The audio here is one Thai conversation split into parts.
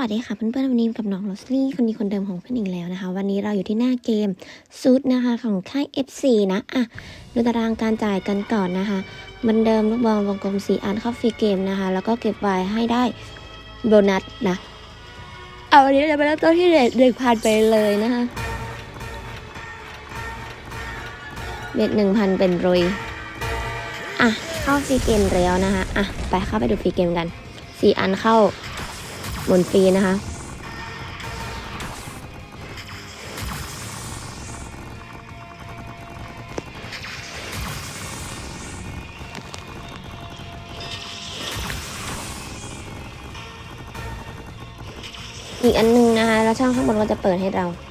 วัสดีค่ะเพื่อนๆวันนี้กับน้องโรสลี่คนดีคนเดิมของเพื่อนอีกแล้วนะคะ วันนี้เราอยู่ที่หน้าเกมซูดนะคะของค่าย FC นะอะดูตารางการจ่ายกันก่อนนะคะเหมือนเดิมลูกบอลวงกลมสีอันเข้าฟรีเกมนะคะ แล้วก็เก็บไว้ให้ได้โบนัสนะเอาวันนี้เราจะไปเริ่มต้นที่เรทหนึ่งพันไปเลยนะคะเบ็ดหนึ่งพันเป็นรุยอะเข้าฟรีเกมแล้วนะคะอะไปเข้าไปดูฟรีเกมกันสี่อันเข้า หมุนฟรีนะคะ อีกอันหนึงนะคะ แล้วช่องข้างบนก็จะเปิดให้เรา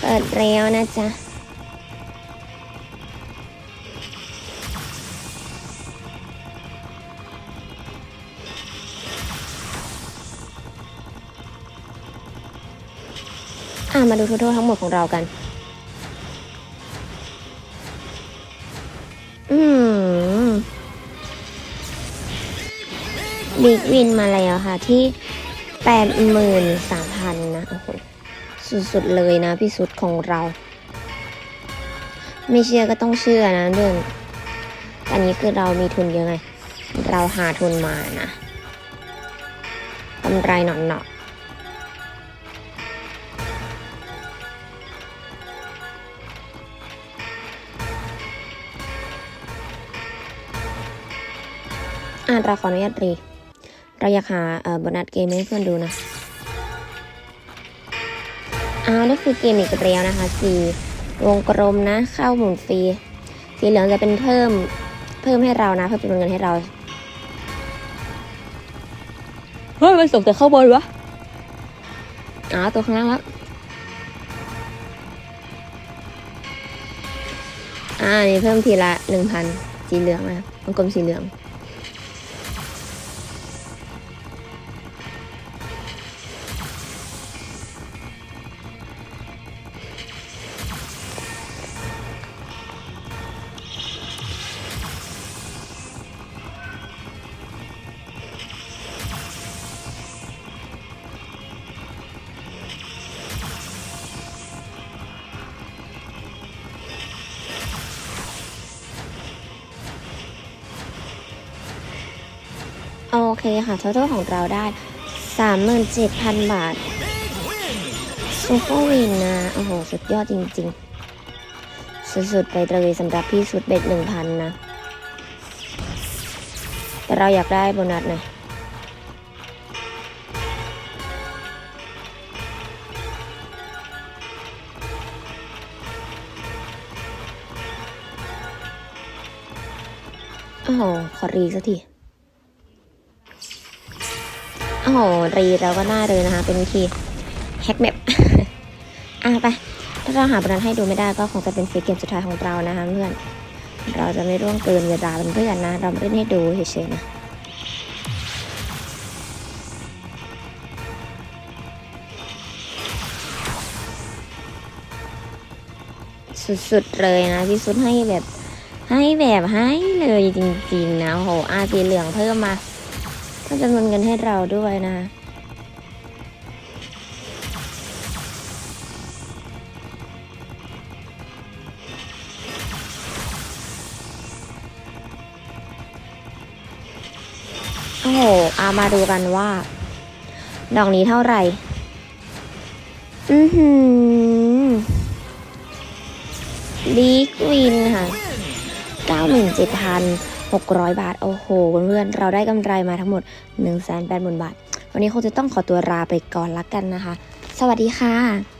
เปิดแล้วนะจ๊ะ อ่ามาดูทั้งทั้งหมดของเรากัน อืมบิ๊กวินมาแล้วค่ะที่แปดหมื่นสามพันนะ โอ้โห สุดๆเลยนะพี่สุดของเรา ไม่เชื่อก็ต้องเชื่อนะเพื่อนอันนี้คือเรามีทุนเยอะไง เราหาทุนมานะกำไรหนอนหนออ่านเราขออนุญาตรี เราอยากหาเอ่อโบนัสเกมให้เพื่อนดูนะ อ้าวนี่คือเกมอีกแล้วนะคะสีวงกลมนะ เข้าหมุนฟรี สีเหลืองจะเป็นเพิ่มเพิ่มให้เรานะ เพิ่มจำนวนเงินให้เราเฮ้ยมันส่งแต่เข้าบนวะอ๋อตัวข้างล่างแล้วอ่านี่เพิ่มทีละหนึ่งพันสีเหลืองนะวงกลมสีเหลือง โอเคค่ะทั้งตัวของเราได้ 37,000 บาทซูเปอร์วินนะ โอ้โห สุดยอดจริง ๆ สุดๆ ไปเลยสำหรับพี่สุดเบ็ด1,000 นะ แต่เราอยากได้โบนัสหน่อยโอ้โห ขอรีสักที โอ้โหรีเราก็น่าเลยนะคะ เป็นวิธีแฮกแมปอะไป ถ้าเราหาบนันให้ดูไม่ได้ก็คงจะเป็นฟีเกมสุดท้ายของเรานะคะเพื่อน เราจะไม่ร่วงเกินเวลาเป็นเพื่อนนะ เราไม่ได้ให้ดูเฉยๆนะสุดๆเลยนะพี่สุดให้แบบให้แบบให้เลยจริงๆนะโอ้โหอาสีเหลืองเพิ่มมา เพิ่มจำนวนเงินให้เราด้วยนะโอ้โหอามาดูกันว่า ดอกนี้เท่าไหร่ อือหือบิ๊กวินค่ะ 600 บาท โอ้โห เพื่อนๆ เราได้กำไรมาทั้งหมด 180,000 บาท วันนี้คงจะต้องขอตัวลาไปก่อนละกันนะคะ สวัสดีค่ะ